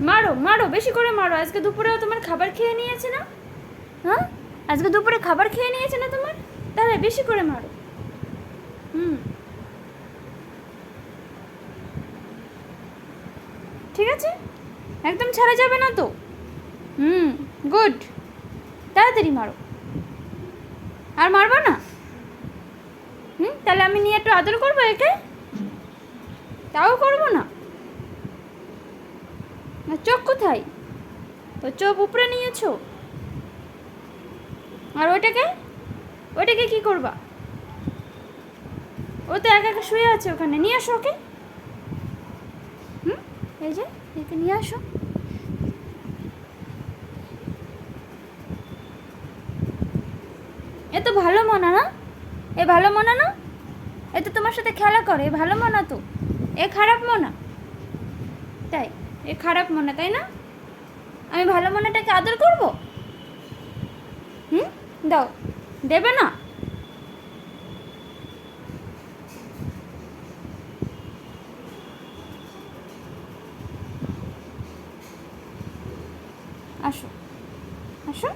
মারো মারো, বেশি করে মারো। আজকে দুপুরেও তোমার খাবার খেয়ে নিয়েছে না? হ্যাঁ? আজকে দুপুরে খাবার খেয়ে নিয়েছে না তোমার? তাহলে বেশি করে মারো। হুম। ঠিক আছে? একদম ছাড়া যাবে না তো? হুম, গুড। তাড়াতাড়ি মারো। আর মারবো না? হুম, তাহলে আমি নিয়ে একটু আদর করব একে? তাও করব না? চোখ কোথায়? তো চোখ উপরে নিয়েছো? আর ওইটাকে? ওইটাকে কি করবা? ও তো একা একা শুয়ে আছে ওখানে, নিয়ে আসো ওকে। হুম? এই যে, একে নিয়ে আসো। এ তো ভালো মনা না? এ ভালো মনা না? এ তো তোমার সাথে খেলা করে ভালো মনা তো? এ খারাপ মনা? তাই। এ খারাপ মনে, তাই না? আমি ভালো মনেটাকে আদর করব? হুম? দাও। দেবে না? আসো। আসো।